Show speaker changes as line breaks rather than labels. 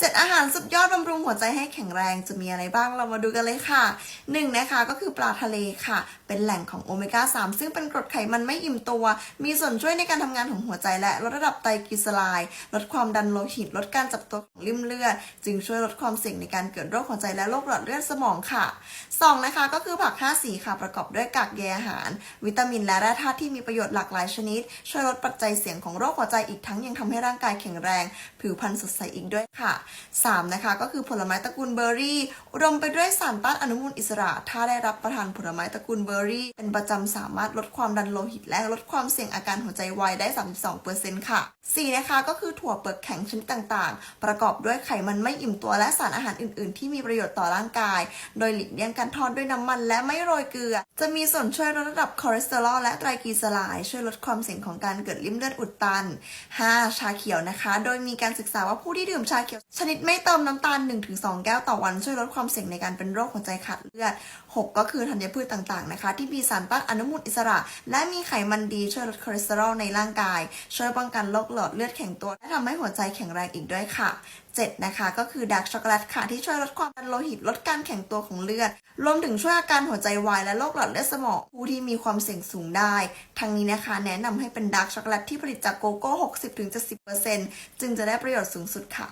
เจ็ดอาหารสุดยอดบำรุงหัวใจให้แข็งแรงจะมีอะไรบ้างเรามาดูกันเลยค่ะหนึ่งนะคะก็คือปลาทะเลค่ะ เป็นแหล่งของโอเมก้า 3 ซึ่งเป็นกรดไขมันไม่อิ่มตัว มีส่วนช่วยในการทำงานของหัวใจและลดระดับไตรกลีเซอไรด์ลดความดันโลหิต ลดการจับตัวของริ่มเลือด จึงช่วยลดความเสี่ยงในการเกิดโรคหัวใจและโรคหลอดเลือดสมองค่ะสองนะคะก็คือผัก5สีค่ะประกอบด้วยกากใยอาหาร วิตามินและแร่ธาตุที่มีประโยชน์หลากหลายชนิด ช่วยลดปัจจัยเสี่ยงของโรคหัวใจอีกทั้งยังทำให้ร่างกายแข็งแรง ผิวพรรณสดใสอีกด้วยค่ะ 3. นะคะก็คือผลไม้ตระกูลเบอร์รี่อุดมไปด้วยสารต้านอนุมูลอิสระ ถ้าได้รับประทานผลไม้ตระกูลเบอร์รี่ เป็นประจำสามารถลดความดันโลหิต และลดความเสี่ยงอาการหัวใจวายได้ 32%ค่ะ 4. นะคะก็คือถั่วเปลือกแข็งชนิดต่างๆ ประกอบด้วยไขมันไม่อิ่มตัวและสารอาหารอื่น ๆ ที่มีประโยชน์ต่อร่างกาย โดยหลีกเลี่ยงการทอดด้วยน้ำมันและไม่โรยเกลือ จะมีส่วนช่วยลดระดับคอเลสเตอรอลและไตรกลีเซอไรด์ช่วยลดความเสี่ยงของการเกิดริ่มเลือดอุดตัน 5. ชาเขียวนะคะ โดยมีการศึกษาว่าผู้ที่ดื่มชาเขียวชนิดไม่เติมน้ำตาล 1-2 แก้วต่อวัน ช่วยลดความเสี่ยงในการเป็นโรคหัวใจขาดเลือด 6 ก็คือธัญพืชต่างๆนะคะ ที่มีสารต้านอนุมูลอิสระ และมีไขมันดีช่วยลดคอเลสเตอรอลในร่างกาย ช่วยป้องกันโรคหลอดเลือดแข็งตัว และทำให้หัวใจแข็งแรงอีกด้วยค่ะ 7 นะคะ ก็คือดาร์กช็อกโกแลตค่ะ ที่ช่วยลดความดันโลหิตลดการแข็งตัวของเลือด รวมถึงช่วยอาการหัวใจวายและโรคหลอดเลือดสมองผู้ที่มีความเสี่ยงสูงได้ ทั้งนี้นะคะ แนะนำให้เป็นดาร์กช็อกโกแลตที่ผลิตจากโกโก้ 60-70%จึงจะได้ประโยชน์สูงสุดค่ะ